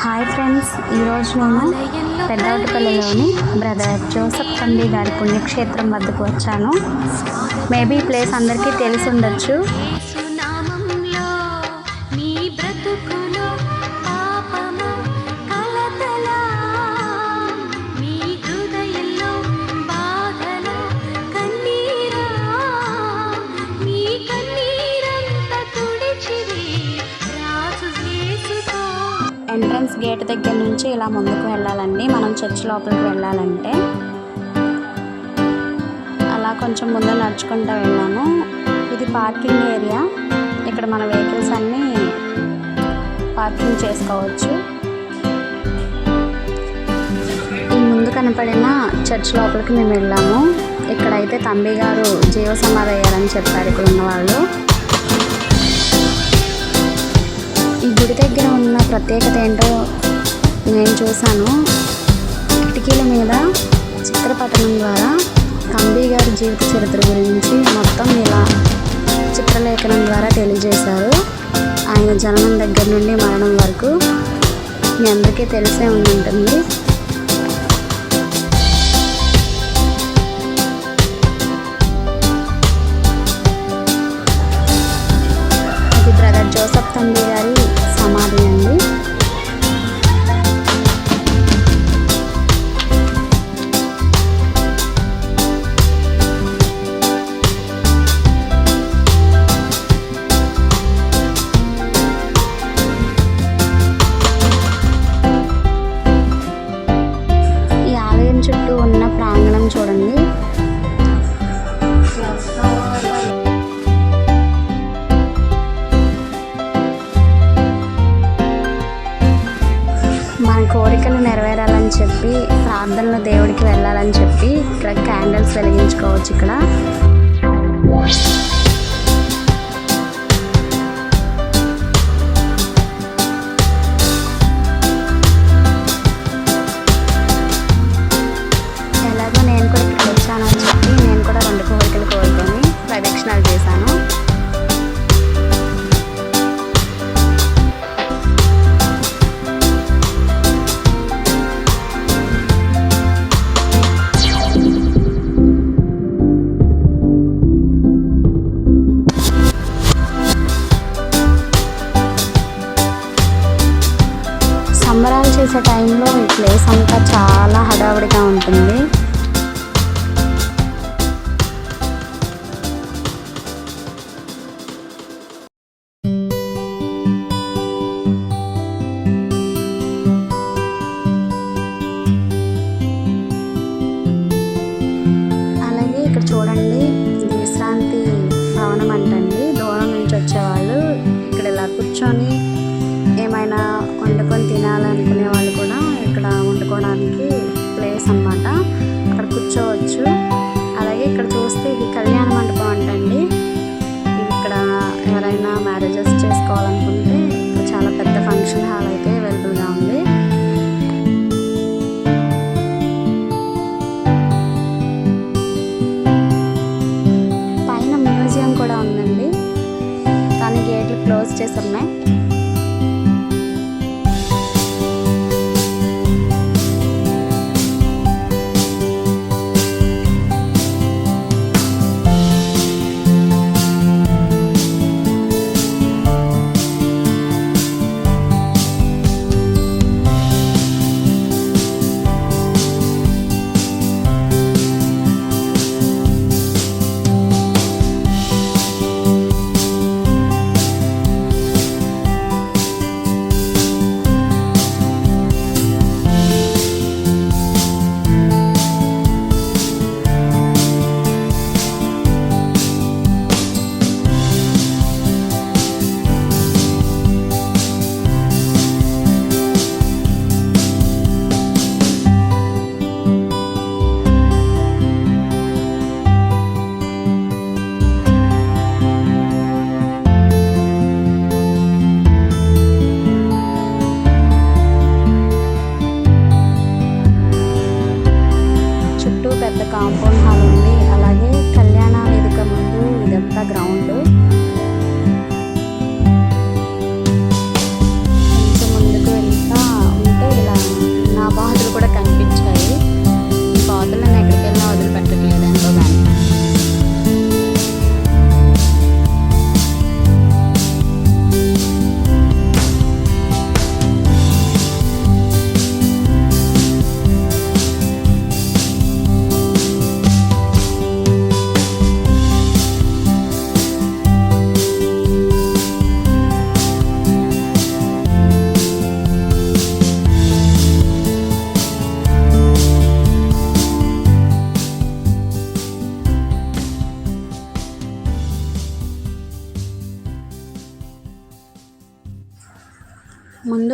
Hi friends ఈరోజు నేను పెద్దవటిపల్లిలోని brother Joseph తండ్రి గారి పుణ్యక్షేత్రం వద్దకు వచ్చాను. మేబీ ప్లేస్ అందరికీ తెలిసి ఉండొచ్చు. ఎంట్రన్స్ గేట్ దగ్గర నుంచి ఇలా ముందుకు వెళ్ళాలండి. మనం చర్చ్ లోపలికి వెళ్ళాలంటే. అలా కొంచెం ముందు నడుచుకుంటూ వెళ్ళాము. ఇది పార్కింగ్ ఏరియా. ఇక్కడ మన వెహికల్స్ అన్నీ పార్కింగ్ చేసుకోవచ్చు. ఈ ముందు కనపడిన చర్చ్ లోపలికి మేము వెళ్ళాము. ఇక్కడైతే తంబి గారు జీవ సమాధి అయ్యారని చెప్పారు. ఇక్కడ ఉన్న ఈ గుడి దగ్గర ఉన్న ప్రత్యేకత ఏంటో నేను చూశాను. కిటికీల మీద చిత్రపటనం ద్వారా కంబీ గారి జీవిత చరిత్ర గురించి మొత్తం ఇలా చిత్రలేఖనం ద్వారా తెలియజేశారు. ఆయన జననం దగ్గర నుండి మరణం వరకు మీ అందరికీ తెలిసే ఉంటుంది ఇది బ్రదర్ జోసఫ్ తండ్రి గారి సమాధి అండి దేవుడికి వెళ్ళాలని చెప్పి ఇక్కడ క్యాండిల్స్ వెలిగించుకోవచ్చు ఇక్కడ.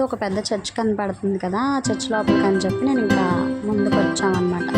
ఒక పెద్ద చర్చ్ కనపడుతుంది కదా ఆ చర్చ్ లోపలికి అని చెప్పి నేను ఇంకా ముందుకు వచ్చామన్నమాట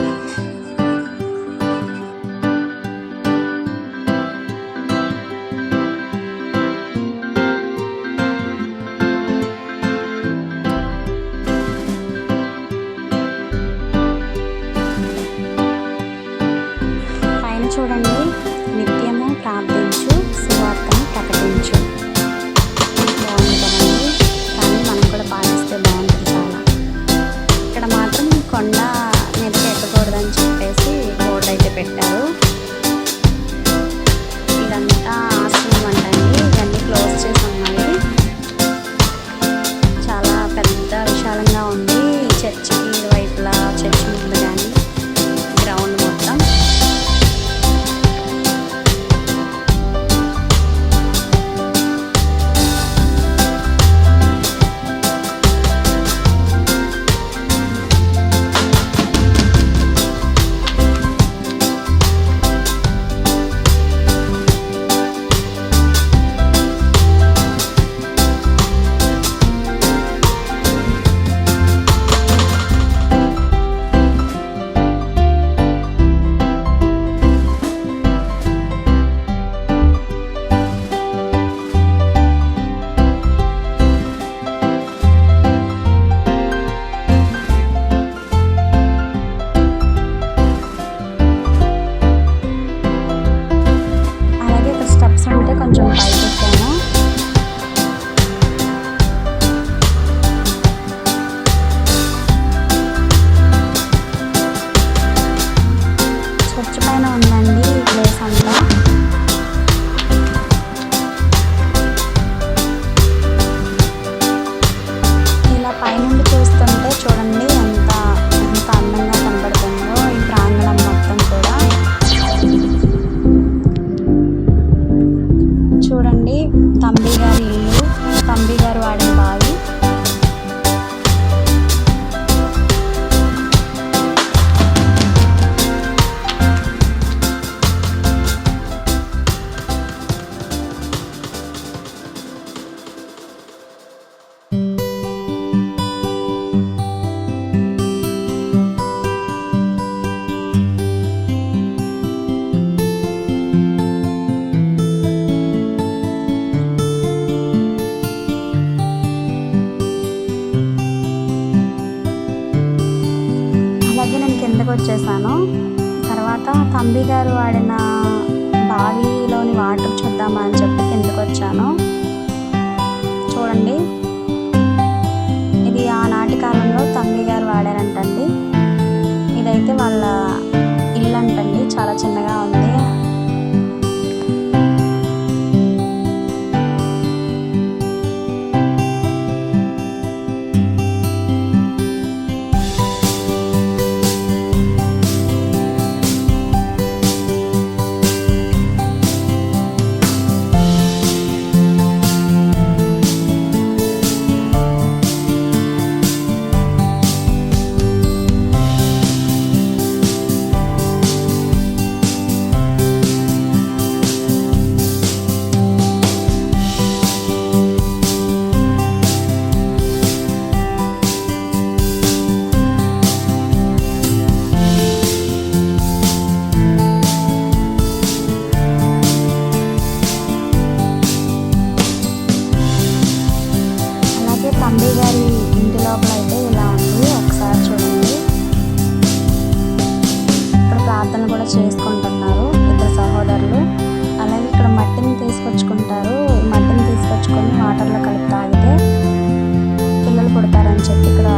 చూడండి. ఇది ఆనాటి కాలంలో కాచుకొని వాటర్లో కలిపి తాగితే పిల్లలు పుడతారని చెప్పి ఇక్కడ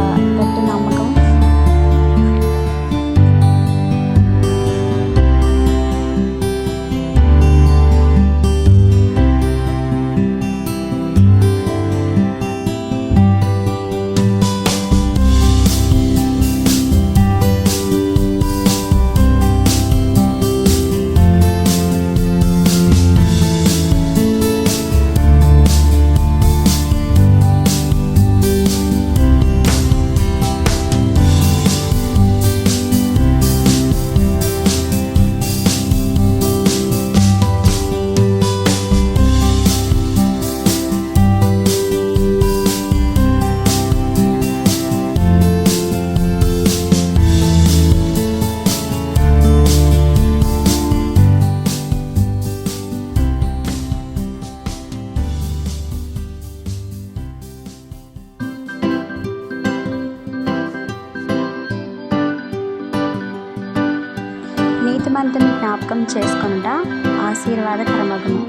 ಕೊಂಡ ಆಶೀರ್ವಾದಕರಮಗನು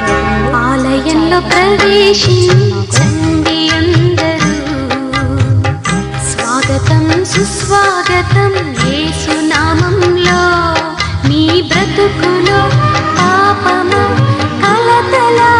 ఆలయంలో ప్రవేశించండి అందరూ. స్వాగతం సుస్వాగతం ఏసునామంలో మీ బ్రతుకులో పాపము కలతలా